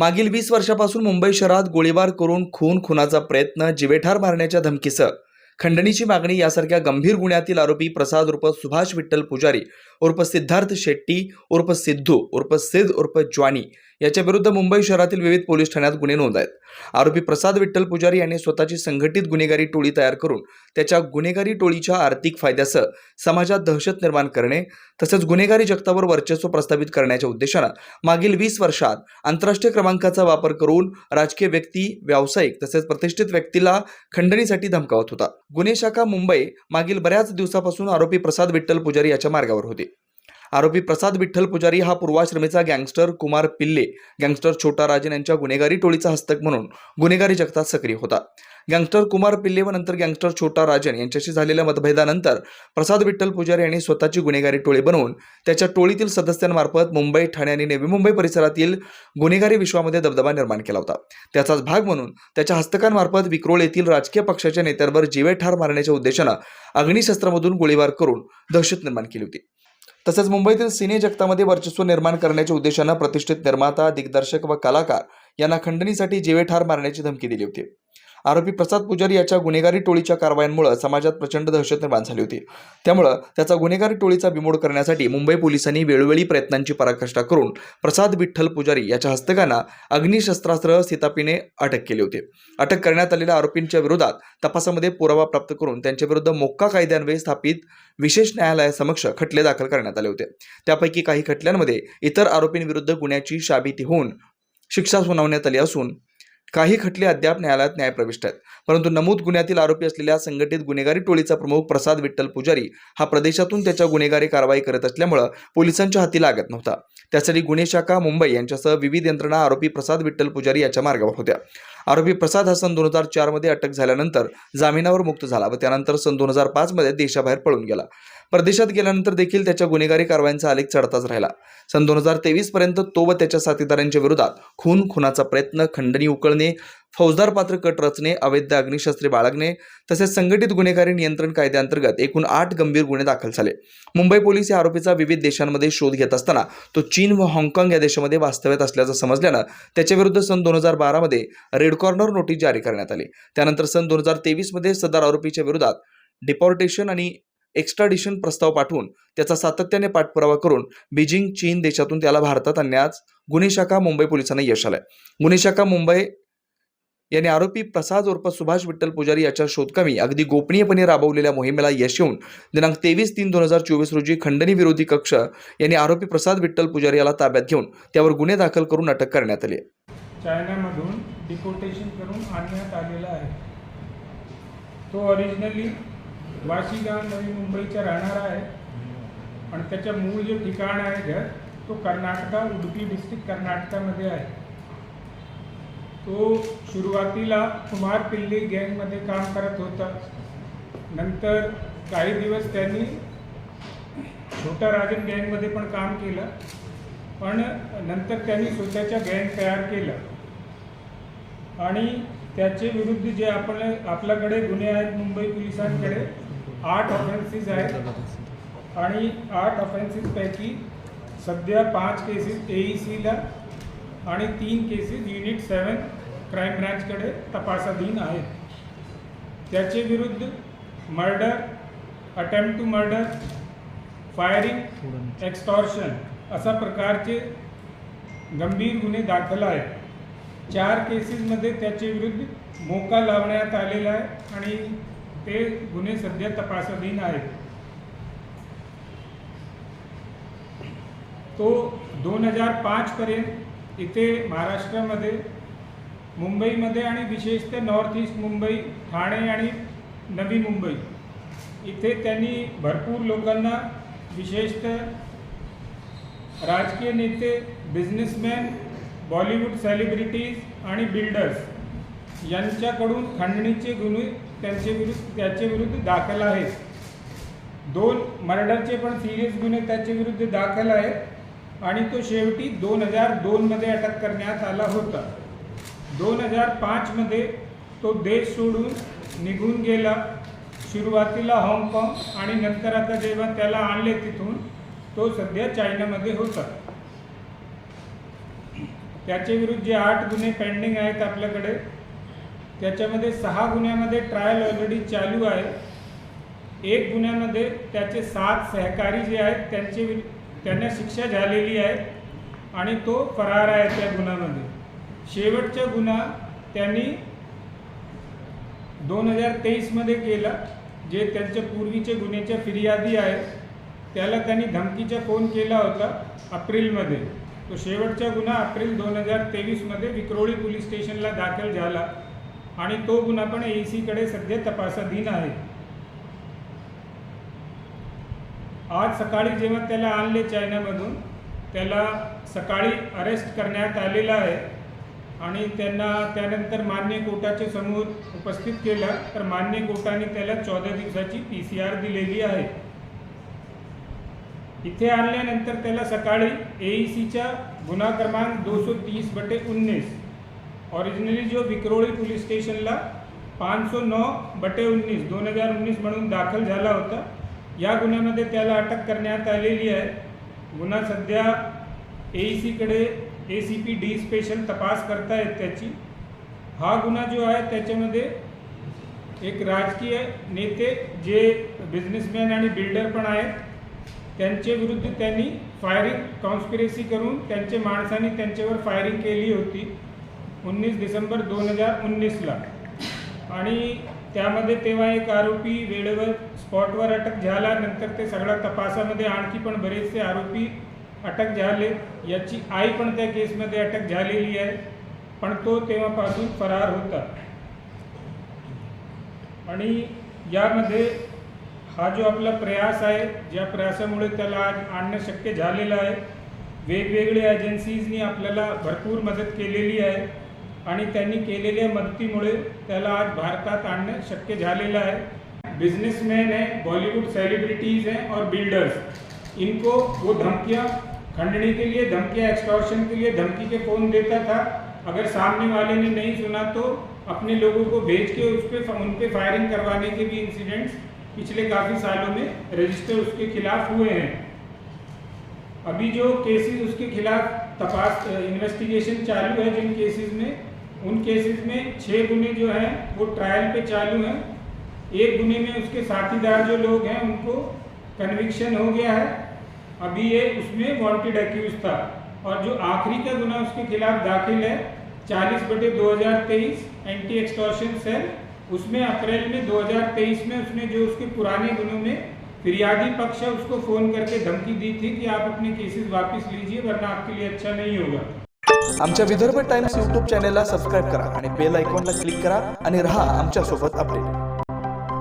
मागील वीस वर्षापासून मुंबई शहरात गोळीबार करून खून खुनाचा प्रयत्न जिवेठार मारण्याच्या धमकीसह. खंडणीची मागणी यासारख्या गंभीर गुन्ह्यातील आरोपी प्रसाद उर्फ सुभाष विठ्ठल पुजारी उर्फ सिद्धार्थ शेट्टी उर्फ सिद्धू उर्फ सिद्ध उर्फ ज्वानी याच्या विरुद्ध मुंबई शहरातील विविध पोलीस ठाण्यात गुन्हे नोंद आहेत आरोपी प्रसाद विठ्ठल पुजारी यांनी स्वतःची संघटित गुन्हेगारी टोळी तयार करून त्याच्या गुन्हेगारी टोळीच्या आर्थिक फायद्यासह समाजात दहशत निर्माण करणे तसेच गुन्हेगारी जगतावर वर्चस्व प्रस्थापित करण्याच्या उद्देशानं मागील वीस वर्षात आंतरराष्ट्रीय क्रमांकाचा वापर करून राजकीय व्यक्ती व्यावसायिक तसेच प्रतिष्ठित व्यक्तीला खंडणीसाठी धमकावत होता. गुन्हे शाखा मुंबई मागील बऱ्याच दिवसापासून आरोपी प्रसाद विठ्ठल पुजारी याच्या मार्गावर होती. आरोपी प्रसाद विठ्ठल पुजारी हा पूर्वाश्रमीचा गँगस्टर कुमार पिल्ले. गँगस्टर छोटा राजन यांच्या गुन्हेगारी टोळीचा हस्तक म्हणून गुन्हेगारी जगतात सक्रिय होता गँगस्टर कुमार पिल्ले व नंतर गँगस्टर छोटा राजन यांच्याशी झालेल्या मतभेदानंतर प्रसाद विठ्ठल पुजारी यांनी स्वतःची गुन्हेगारी टोळी बनवून त्याच्या टोळीतील सदस्यांमार्फत मुंबई ठाणे आणि नवी मुंबई परिसरातील गुन्हेगारी विश्वामध्ये दबदबा निर्माण केला होता. त्याचाच भाग म्हणून त्याच्या हस्तकांमार्फत विक्रोळ येथील राजकीय पक्षाच्या नेत्यांवर जीवे ठार मारण्याच्या उद्देशानं अग्निशस्त्रामधून गोळीबार करून दहशत निर्माण केली होती. तसेच मुंबईतील सिने जगतामध्ये वर्चस्व निर्माण करण्याच्या उद्देशानं प्रतिष्ठित निर्माता दिग्दर्शक व कलाकार यांना खंडणीसाठी जीवेठार मारण्याची धमकी दिली होती. आरोपी प्रसाद पुजारी याच्या गुन्हेगारी टोळीच्या कारवायांमुळे समाजात प्रचंड दहशत निर्माण झाली होती. त्यामुळं त्याचा गुन्हेगारी टोळीचा बिमोड करण्यासाठी मुंबई पोलिसांनी वेळोवेळी प्रयत्नांची पराकाष्ठा करून प्रसाद विठ्ठल पुजारी याच्या हस्तकांना अग्निशस्त्रास्त्र सीतापीने अटक केली होती. अटक करण्यात आलेल्या आरोपींच्या विरोधात तपासामध्ये पुरावा प्राप्त करून त्यांच्या विरुद्ध मोक्का कायद्यान्वये स्थापित विशेष न्यायालयासमक्ष खटले दाखल करण्यात आले होते. त्यापैकी काही खटल्यांमध्ये इतर आरोपींविरुद्ध गुन्ह्याची शाबिती होऊन शिक्षा सुनावण्यात आली असून काही खटले अद्याप न्यायालयात न्यायप्रविष्ट आहेत. परंतु नमूद गुन्ह्यातील आरोपी असलेल्या संघटित गुन्हेगारी टोळीचा प्रमुख प्रसाद विठ्ठल पुजारी हा प्रदेशातून त्याच्या गुन्हेगारी कारवाई करत असल्यामुळं पोलिसांच्या हाती लागत नव्हता. त्यासाठी गुन्हे शाखा मुंबई यांच्यासह विविध यंत्रणा आरोपी प्रसाद विठ्ठल पुजारी याच्या मार्गावर होत्या. आरोपी प्रसाद हा सन दोन हजार चारमध्ये अटक झाल्यानंतर जामिनावर मुक्त झाला व त्यानंतर सन दोन हजार पाचमध्ये देशाबाहेर पळून गेला. परदेशात गेल्यानंतर देखील त्याच्या गुन्हेगारी कारवायांचा आलेख चढताच राहिला. सन दोन हजार तेवीस पर्यंत तो व त्याच्या साथीदारांच्या विरोधात खून खुनाचा प्रयत्न खंडणी उकळणे फौजदार पात्र कट रचणे अवैध अग्निशस्त्रे बाळगणे तसेच संघटित गुन्हेगारी नियंत्रण कायद्याअंतर्गत एकूण आठ गंभीर गुन्हे दाखल झाले. मुंबई पोलीस या आरोपीचा विविध देशांमध्ये शोध घेत असताना तो चीन व हाँगकाँग या देशामध्ये वास्तव्यात असल्याचं समजल्यानं त्याच्याविरुद्ध सन दोन हजार बारामध्ये रेड कॉर्नर नोटीस जारी करण्यात आली. त्यानंतर सन दोन हजार तेवीसमध्ये सदर आरोपीच्या विरोधात डिपॉर्टेशन आणि एक्स्ट्राडिशन प्रस्ताव पाठवून त्याचा सातत्याने पाठपुरावा करून बीजिंग चीन देशातून त्याला भारतात आणण्यास गुन्हे शाखा मुंबई पोलिसांना यश आलंय. गुन्हे शाखा मुंबई यांनी आरोपी प्रसाद उर्फ सुभाष विठ्ठल पुजारी याच्या शोधकामी अगदी गोपनीयपणे राबवलेल्या मोहिमेला यश येऊन दिनांक तेवीस तीन दोन हजार चोवीस रोजी खंडणी विरोधी कक्ष यांनी आरोपी प्रसाद विठ्ठल पुजारी याला ताब्यात घेऊन त्यावर गुन्हे दाखल करून अटक करण्यात आली चायनामधून डिपोर्टेशन करून आणण्यात आलेला आहे. तो ओरिजिनली वाशीगाव नवी मुंबईचा राहणारा आहे. आणि त्याच्या मूळ जे ठिकाण आहे घर तो कर्नाटका उडुपी डिस्ट्रिक्ट कर्नाटकामध्ये आहे. तो सुरुवातीला कुमार पिल्ली गँगमध्ये काम करत होता. नंतर काही दिवस त्यांनी छोटा राजन गँगमध्ये पण काम केलं. पण नंतर त्यांनी स्वतःच्या गँग तयार केलं. आणि त्याचे विरुद्ध जे आपण आपल्याकडे गुन्हे आहेत मुंबई पोलिसांकडे आठ ऑफेन्सेस आहेत. आणि आठ ऑफेन्सेसपैकी सध्या पाच केसेस ए ई सीला आणि तीन केसेस युनिट सेवन क्राईम ब्रँचकडे तपासाधीन आहेत. त्याचे विरुद्ध murder attempt to murder firing extortion अशा प्रकारचे गंभीर गुन्हे दाखल आहेत. चार केसेसमध्ये त्याचे विरुद्ध मोका लावण्यात आलेला आहे आणि ते गुन्हे सध्या तपासाधीन आहेत. तो दोन हजार पाचपर्यंत इथे महाराष्ट्रामध्ये मुंबईमध्ये आणि विशेषतः नॉर्थ ईस्ट मुंबई ठाणे आणि नवी मुंबई. इथे त्यांनी भरपूर लोकांना विशेषतः राजकीय नेते बिझनेसमॅन बॉलिवूड सेलिब्रिटीज आणि बिल्डर्स यांच्याकडून खंडणीचे गुन्हे त्यांचे विरुद्ध त्याचे विरुद्ध दाखल आहेत दोन मर्डरचे पण सिरियस गुन्हे त्याच्या विरुद्ध दाखल आहेत आणि तो शेवटी दोन हजार दोनमध्ये अटक करण्यात आला होता. दोन हजार पाचमध्ये तो देश सोडून निघून गेला. सुरुवातीला हाँगकाँग आणि नंतर आता जेव्हा त्याला आणले तिथून तो सध्या चायनामध्ये होता. त्याचे विरुद्ध जे आठ गुन्हे पेंडिंग आहेत आपल्याकडे त्याच्यामध्ये सहा गुन्ह्यामध्ये ट्रायल ऑलरेडी चालू आहे. एक गुन्ह्यामध्ये त्याचे सात सहकारी जे आहेत त्यांचे त्यांना शिक्षा झालेली आहे आणि तो फरार आहे त्या गुन्ह्यामध्ये. शेवटचा गुन्हा त्यांनी दोन हजार तेवीसमध्ये केला जे त्यांच्या पूर्वीचे गुन्ह्याच्या फिर्यादी आहेत त्याला त्यांनी धमकीचा फोन केला होता एप्रिलमध्ये. तो शेवटचा गुन्हा एप्रिल दोन हजार तेवीसमध्ये विक्रोळी पोलीस स्टेशनला दाखल झाला. आणि तो गुन्हा पण ए सीकडे सध्या तपासाधीन आहे. आज सकाळी जेव्हा त्याला आणले चायनामधून त्याला सकाळी अरेस्ट करण्यात आलेला आहे. आणि त्यांना त्यानंतर मान्य कोर्टाच्या समोर उपस्थित केला तर मान्य कोर्टाने त्याला चौदा दिवसाची पी सी आर दिलेली आहे. इथे आणल्यानंतर त्याला सकाळी ए सीच्या गुन्हा क्रमांक दोनशे तीस बटे उन्नीस. ओरिजिनली जो विक्रोळी पोलीस स्टेशनला पाच सो नऊ बटे उन्नीस दोन हजार उन्नीस म्हणून दाखल झाला होता या गुन्ह्यामध्ये त्याला अटक करण्यात आलेली आहे. गुन्हा सध्या A सीकडे A C P D special तपास करतायत त्याची. हा गुन्हा जो आहे त्याच्यामध्ये एक राजकीय नेते जे बिझनेसमॅन आणि बिल्डर पण आहेत त्यांचे विरुद्ध त्यांनी फायरिंग कॉन्स्पिरेसी करून त्यांचे माणसांनी त्यांच्यावर फायरिंग केली होती. उन्नीस डिसेंबर दोन हजार उन्नीसला. आणि त्यामध्ये तेव्हा एक आरोपी वेळेवर स्पॉटवर अटक झाला नंतर ते सगळ्या तपासामध्ये आणखी पण बरेचसे आरोपी अटक झाले. याची आई पण त्या केसमध्ये अटक झालेली आहे पण तो तेव्हापासून फरार होता. आणि यामध्ये हा जो आपला प्रयास आहे ज्या प्रयासामुळे त्याला आज आणणं शक्य झालेलं आहे. वेगवेगळ्या एजन्सीजनी आपल्याला भरपूर मदत केलेली आहे. आणि त्यांनी आज भारतात आणणं शक्य आहे. बिजनेसमैन है बॉलीवुड सेलिब्रिटीज़ हैं और बिल्डर्स इनको वो धमकियाँ खंडने के लिए, धमकियाँ एक्सटॉर्शन के लिए, धमकी के फ़ोन देता था। अगर सामने वाले ने नहीं सुना तो अपने लोगों को भेज के उस पर उन पे फायरिंग करवाने के भी इंसिडेंट्स पिछले काफ़ी सालों में रजिस्टर उसके खिलाफ हुए हैं। अभी जो केसेस उसके खिलाफ तपास इन्वेस्टिगेशन चालू है जिन केसेस में। उन केसेस में छः गुने जो हैं, वो ट्रायल पे चालू हैं। एक गुने में उसके साथीदार जो लोग हैं, उनको कन्विक्शन हो गया है। अभी ये उसमें वांटेड एक्यूज था। और जो आखिरी का गुना उसके खिलाफ दाखिल है, चालीस बटे दो हज़ार तेईस एंटी एक्सटॉर्शन सेल उसमें अप्रैल में 2023 में उसने जो उसके पुराने गुनों में फिरियादी पक्ष है उसको फ़ोन करके धमकी दी थी कि आप अपने केसेस वापस लीजिए वरना आपके लिए अच्छा नहीं होगा। आमच्या विदर्भ टाइम्स यूट्यूब चॅनेलला सबस्क्राईब करा आणि बेल आयकॉनला क्लिक करा आणि रहा आमच्यासोबत अपडेट